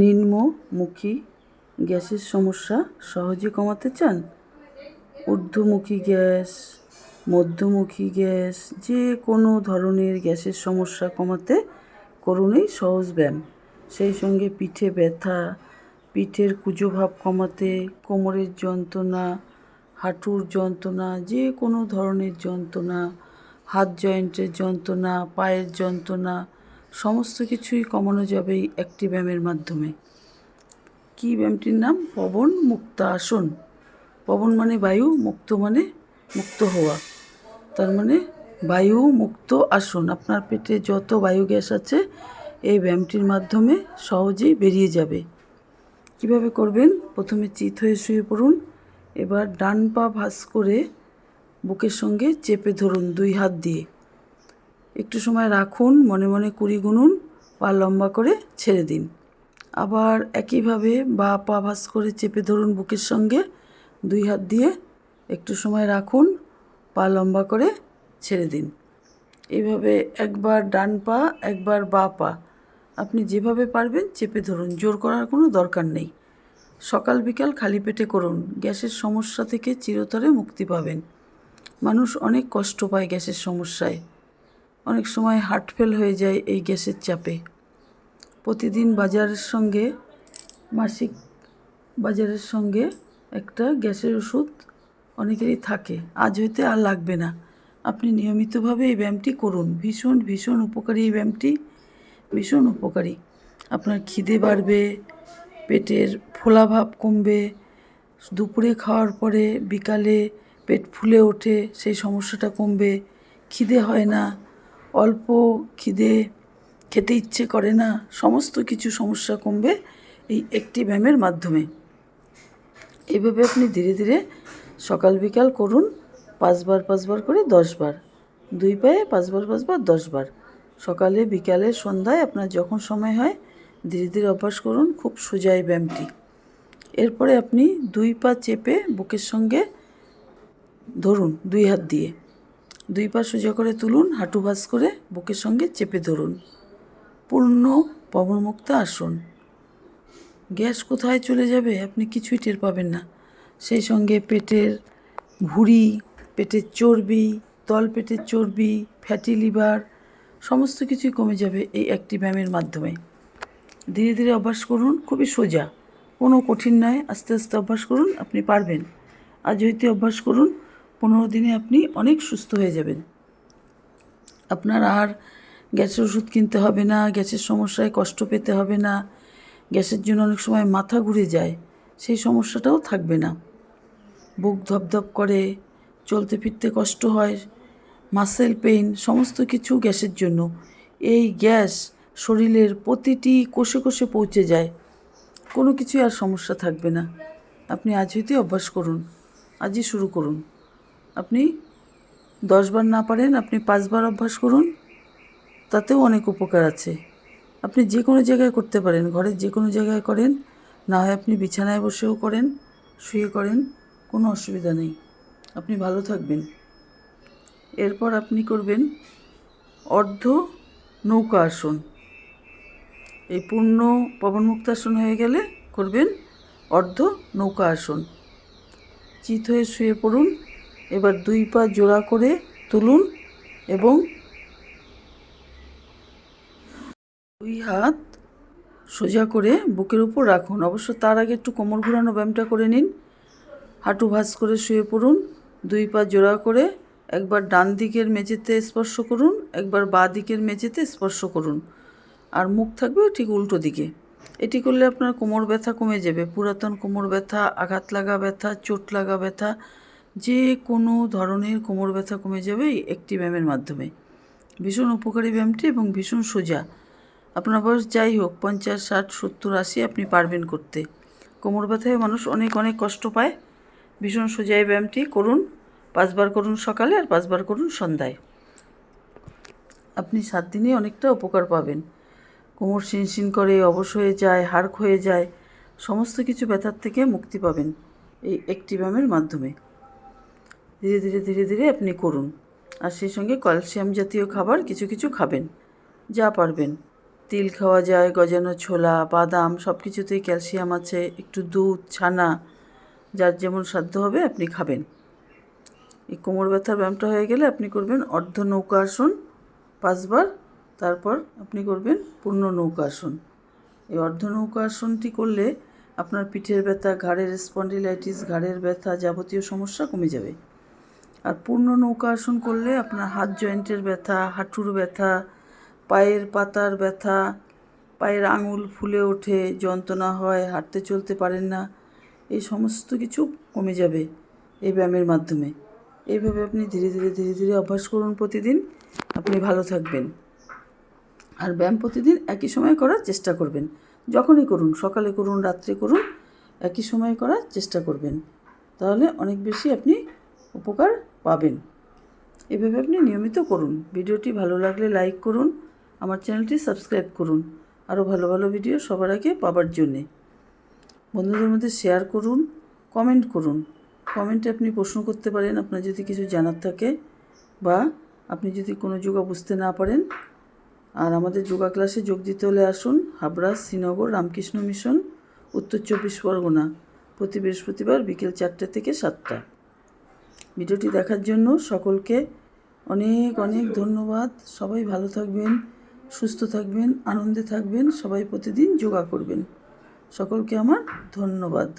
নিম্নমুখী গ্যাসের সমস্যা সহজে কমাতে চান? ঊর্ধ্বমুখী গ্যাস, মধ্যমুখী গ্যাস, যে কোনো ধরনের গ্যাসের সমস্যা কমাতে করুন এই সহজ ব্যায়াম। সেই সঙ্গে পিঠে ব্যথা, পিঠের কুজো ভাব কমাতে, কোমরের যন্ত্রণা, হাঁটুর যন্ত্রণা, যে কোনো ধরনের যন্ত্রণা, হাত জয়েন্টের যন্ত্রণা, পায়ের যন্ত্রণা সমস্ত কিছুই কমানো যাবে এই একটি ব্যায়ামের মাধ্যমে। কী ব্যায়ামটির নাম? পবন মুক্তাসন। পবন মানে বায়ু, মুক্ত মানে মুক্ত হওয়া। তার মানে বায়ু মুক্ত আসন। আপনার পেটে যত বায়ু গ্যাস আছে, এই ব্যায়ামটির মাধ্যমে সহজেই বেরিয়ে যাবে। কীভাবে করবেন? প্রথমে চিত হয়ে শুয়ে পড়ুন। এবার ডান পা ভাঁজ করে বুকের সঙ্গে চেপে ধরুন দুই হাত দিয়ে। একটু সময় রাখুন, মনে মনে কুড়ি গুনুন পা লম্বা করে ছেড়ে দিন। আবার একইভাবে বা পা ভাঁজ করে চেপে ধরুন বুকের সঙ্গে, দুই হাত দিয়ে একটু সময় রাখুন, পা লম্বা করে ছেড়ে দিন। এইভাবে একবার ডান পা, একবার বা পা, আপনি যেভাবে পারবেন চেপে ধরুন, জোর করার কোনো দরকার নেই। সকাল বিকাল খালি পেটে করুন, গ্যাসের সমস্যা থেকে চিরতরে মুক্তি পাবেন। মানুষ অনেক কষ্ট পায় গ্যাসের সমস্যায়। অনেক সময় হার্ট ফেল হয়ে যায় এই গ্যাসের চাপে। প্রতিদিন বাজারের সঙ্গে, মাসিক বাজারের সঙ্গে একটা গ্যাসের ওষুধ অনেকেরই থাকে। আজ হইতে আর লাগবে না। আপনি নিয়মিতভাবে এই ব্যায়ামটি করুন। ভীষণ ভীষণ উপকারী এই ব্যায়ামটি। ভীষণ উপকারী। আপনার খিদে বাড়বে, পেটের ফোলাভাব কমবে, দুপুরে খাওয়ার পরে বিকালে পেট ফুলে ওঠে, সেই সমস্যাটা কমবে, খিদে হয় না। অল্প খিদে খেতে ইচ্ছে করে না, সমস্ত কিছু সমস্যা কমবে এই একটি ব্যায়ামের মাধ্যমে। এভাবে আপনি ধীরে ধীরে সকাল বিকাল করুন, পাঁচবার পাঁচবার করে দশবার। দুই পায়ে পাঁচবার পাঁচবার দশবার। সকালে, বিকালে, সন্ধ্যায় আপনার যখন সময় হয়, ধীরে ধীরে অভ্যাস করুন খুব সোজা এই ব্যায়ামটি। এরপরে আপনি দুই পা চেপে বুকের সঙ্গে ধরুন দুই হাত দিয়ে। দুই পা সোজা করে তুলুন, হাঁটু ভাঁজ করে বুকের সঙ্গে চেপে ধরুন। পূর্ণ পবনমুক্ত আসন। গ্যাস কোথায় চলে যাবে আপনি কিছুই টের পাবেন না। সেই সঙ্গে পেটের ভুঁড়ি পেটের চর্বি তল পেটের চর্বি, ফ্যাটি লিভার, সমস্ত কিছুই কমে যাবে এই একটি ব্যায়ামের মাধ্যমে। ধীরে ধীরে অভ্যাস করুন, খুবই সোজা। কোনো কঠিন নয়, আস্তে আস্তে অভ্যাস করুন, আপনি পারবেন। আজ হইতে অভ্যাস করুন পনেরো দিনে আপনি অনেক সুস্থ হয়ে যাবেন। আপনার আর গ্যাসের ওষুধ কিনতে হবে না, গ্যাসের সমস্যায় কষ্ট পেতে হবে না, গ্যাসের জন্য অনেক সময় মাথা ঘুরে যায়, সেই সমস্যাটাও থাকবে না। বুক ধপধপ করে, চলতে ফিরতে কষ্ট হয় মাসেল পেইন সমস্ত কিছু গ্যাসের জন্য। এই গ্যাস শরীরের প্রতিটি কোষে কোষে পৌঁছে যায়, কোনো কিছুই আর সমস্যা থাকবে না। আপনি আজ হইতে অভ্যাস করুন, আজই শুরু করুন। আপনি দশবার না পারেন, আপনি পাঁচবার অভ্যাস করুন, তাতেও অনেক উপকার আছে। আপনি যে কোনো জায়গায় করতে পারেন ঘরের যে কোনো জায়গায় করেন, না হয় আপনি বিছানায় বসেও করেন, শুয়ে করেন, কোনো অসুবিধা নেই। আপনি ভালো থাকবেন। এরপর আপনি করবেন অর্ধ নৌকা আসন। এই পূর্ণ পবনমুক্তাসন হয়ে গেলে করবেন অর্ধ নৌকা আসন। চিত হয়ে শুয়ে পড়ুন। এবার দুই পা জোড়া করে তুলুন এবং দুই হাত সোজা করে বুকের উপর রাখুন। অবশ্য তার আগে একটু কোমর ঘোরানো ব্যায়ামটা করে নিন। হাঁটু ভাঁজ করে শুয়ে পড়ুন। দুই পা জোড়া করে একবার ডান দিকের মেঝেতে স্পর্শ করুন, একবার বাঁ দিকের মেঝেতে স্পর্শ করুন। আর মুখ থাকবে ঠিক উল্টো দিকে। এটি করলে আপনার কোমর ব্যথা কমে যাবে। পুরাতন কোমর ব্যথা, আঘাত লাগা ব্যথা, চোট লাগা ব্যথা যে কোনো ধরনের কোমর ব্যথা কমে যাবে একটি ব্যায়ামের মাধ্যমে। ভীষণ উপকারী ব্যায়ামটি এবং ভীষণ সোজা। আপনার বয়স যাই হোক, পঞ্চাশ, ষাট, সত্তর, আশি আপনি পারবেন করতে। কোমর ব্যথায় মানুষ অনেক অনেক কষ্ট পায়। ভীষণ সোজা এই ব্যায়ামটি করুন, পাঁচবার করুন সকালে আর পাঁচবার করুন সন্ধ্যায়। আপনি সাত দিনে অনেকটা উপকার পাবেন। কোমর শিনশিন করে, অবশ হয়ে যায়, হাড় হয়ে যায়, সমস্ত কিছু ব্যথার থেকে মুক্তি পাবেন এই একটি ব্যায়ামের মাধ্যমে। ধীরে ধীরে ধীরে ধীরে আপনি করুন। আর সেই সঙ্গে ক্যালসিয়াম জাতীয় খাবার কিছু কিছু খাবেন। যা পারবেন। তিল খাওয়া যায়, গজানো ছোলা, বাদাম সব কিছুতেই ক্যালসিয়াম আছে, একটু দুধ, ছানা, যার যেমন সাধ্য হবে আপনি খাবেন। এই কোমর ব্যথার ব্যায়ামটা হয়ে গেলে আপনি করবেন অর্ধ নৌকা আসন পাঁচবার, তারপর আপনি করবেন পূর্ণ নৌকা আসন। এই অর্ধ নৌকা আসনটি করলে আপনার পিঠের ব্যথা, ঘাড়ের স্পন্ডিলাইটিস, ঘাড়ের ব্যথা যাবতীয় সমস্যা কমে যাবে। আর পূর্ণ নৌকা আসন করলে আপনার হাত জয়েন্টের ব্যথা, হাঁটুর ব্যথা, পায়ের পাতার ব্যথা, পায়ের আঙুল ফুলে ওঠে, যন্ত্রণা হয়, হাঁটতে চলতে পারেন না, এই সমস্ত কিছু কমে যাবে এই ব্যায়ামের মাধ্যমে। এইভাবে আপনি ধীরে ধীরে ধীরে ধীরে অভ্যাস করুন প্রতিদিন। আপনি ভালো থাকবেন। আর ব্যায়াম প্রতিদিন একই সময় করার চেষ্টা করবেন। যখনই করুন, সকালে করুন, রাত্রে করুন, একই সময় করার চেষ্টা করবেন। তাহলে অনেক বেশি আপনি উপকার পাবেন। এভাবে আপনি নিয়মিত করুন। ভিডিওটি ভালো লাগলে লাইক করুন, আমার চ্যানেলটি সাবস্ক্রাইব করুন, আরও ভালো ভালো ভিডিও সবার আগে পাবার জন্যে। বন্ধুদের মধ্যে শেয়ার করুন, কমেন্ট করুন। কমেন্টে আপনি প্রশ্ন করতে পারেন, আপনার যদি কিছু জানার থাকে বা আপনি যদি কোনো যোগা বুঝতে না পারেন, আর আমাদের যোগা ক্লাসে যোগ দিতে হলে আসুন, হাবড়া, শ্রীনগর, রামকৃষ্ণ মিশন, উত্তর চব্বিশ পরগনা। প্রতি বৃহস্পতিবার বিকেল চারটে থেকে সাতটা। ভিডিওটি দেখার জন্য সকলকে অনেক অনেক ধন্যবাদ। সবাই ভালো থাকবেন, সুস্থ থাকবেন, আনন্দে থাকবেন, সবাই প্রতিদিন যোগা করবেন। সকলকে আমার ধন্যবাদ।